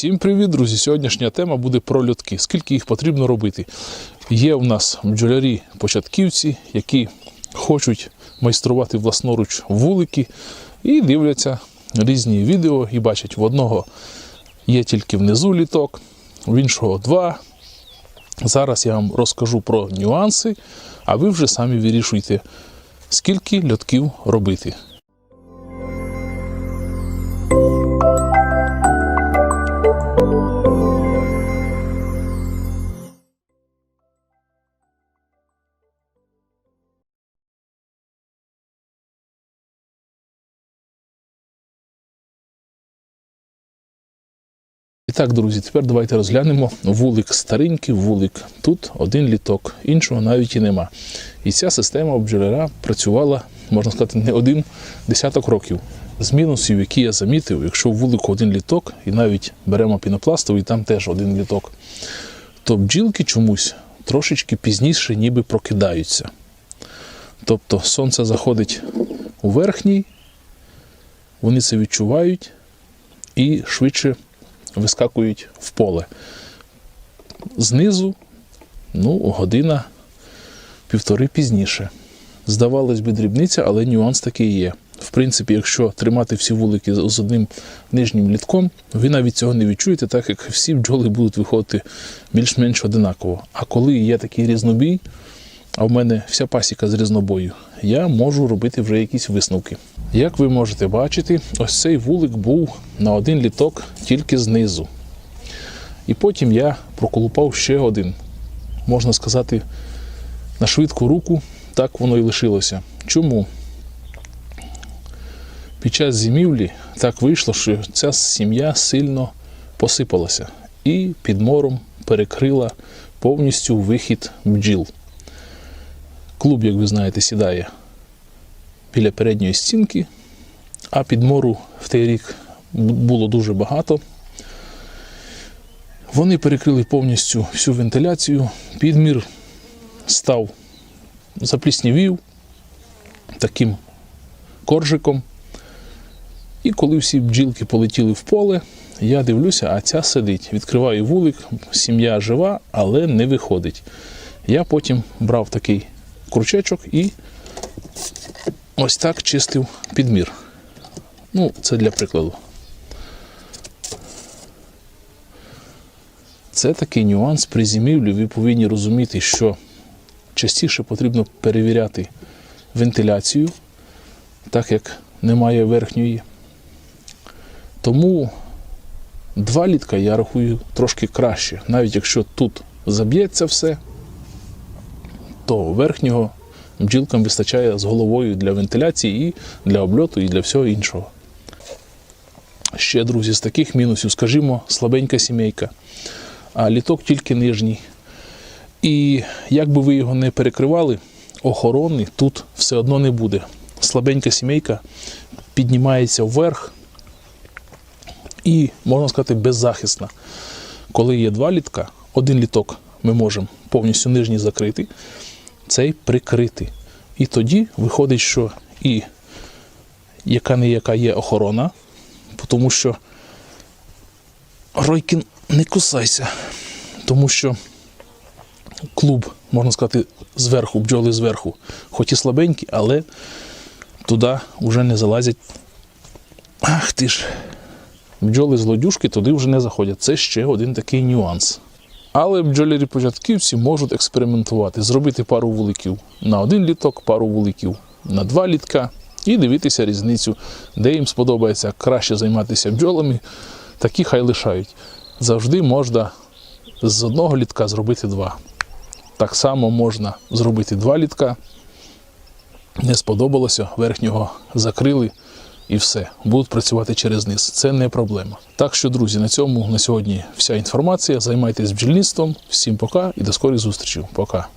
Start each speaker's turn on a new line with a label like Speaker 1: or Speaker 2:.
Speaker 1: Всім привіт, друзі! Сьогоднішня тема буде про льотки. Скільки їх потрібно робити? Є у нас бджолярі-початківці, які хочуть майструвати власноруч вулики і дивляться різні відео і бачать, в одного є тільки внизу літок, в іншого два. Зараз я вам розкажу про нюанси, а ви вже самі вирішуйте, скільки льотків робити. І так, друзі, тепер давайте розглянемо вулик старенький, вулик. Тут один літок, іншого навіть і нема. І ця система бджоляра працювала, можна сказати, не один десяток років. З мінусів, які я замітив, якщо в вулику один літок, і навіть беремо пінопластовий, там теж один літок, то бджілки чомусь трошечки пізніше ніби прокидаються. Тобто сонце заходить у верхній, вони це відчувають і швидше вискакують в поле. Знизу, ну, година півтори пізніше. Здавалось би, дрібниця, але нюанс такий є. В принципі, якщо тримати всі вулики з одним нижнім літком, ви навіть цього не відчуєте, так як всі бджоли будуть виходити більш-менш одинаково. А коли є такий різнобій, а в мене вся пасіка з різнобою, я можу робити вже якісь висновки. Як ви можете бачити, ось цей вулик був на один літок тільки знизу. І потім я проколупав ще один. Можна сказати, на швидку руку так воно і лишилося. Чому? Під час зимівлі так вийшло, що ця сім'я сильно посипалася і під мором перекрила повністю вихід бджіл. Клуб, як ви знаєте, сідає біля передньої стінки, а підмору в той рік було дуже багато. Вони перекрили повністю всю вентиляцію, підмір став запліснівів таким коржиком. І коли всі бджілки полетіли в поле, я дивлюся, а ця сидить. Відкриваю вулик, сім'я жива, але не виходить. Я потім брав такий крючечок і ось так чистив підмір. Ну, це для прикладу. Це такий нюанс при зимівлі. Ви повинні розуміти, що частіше потрібно перевіряти вентиляцію, так як немає верхньої. Тому два літка я рахую трошки краще. Навіть якщо тут заб'ється все, то верхнього бджілкам вистачає з головою для вентиляції і для обльоту, і для всього іншого. Ще, друзі, з таких мінусів, скажімо, слабенька сімейка, а літок тільки нижній. І як би ви його не перекривали, охорони тут все одно не буде. Слабенька сімейка піднімається вверх і, можна сказати, беззахисна. Коли є два літка, один літок ми можемо повністю нижній закрити, цей прикрити. І тоді виходить, що і яка не яка є охорона, тому що Ройкін не кусайся, тому що клуб, можна сказати, зверху, бджоли зверху, хоч і слабенькі, але туди вже не залазять. Ах ти ж, бджоли злодюшки туди вже не заходять. Це ще один такий нюанс. Але бджолярі-початківці можуть експериментувати, зробити пару вуликів на один літок, пару вуликів на два літка і дивитися різницю, де їм сподобається краще займатися бджолами, такі хай лишають. Завжди можна з одного літка зробити два. Так само можна зробити два літка. Не сподобалося, верхнього закрили і все. Будуть працювати через низ. Це не проблема. Так що, друзі, на цьому на сьогодні вся інформація. Займайтесь бджільництвом. Всім пока і до скорих зустрічей. Пока.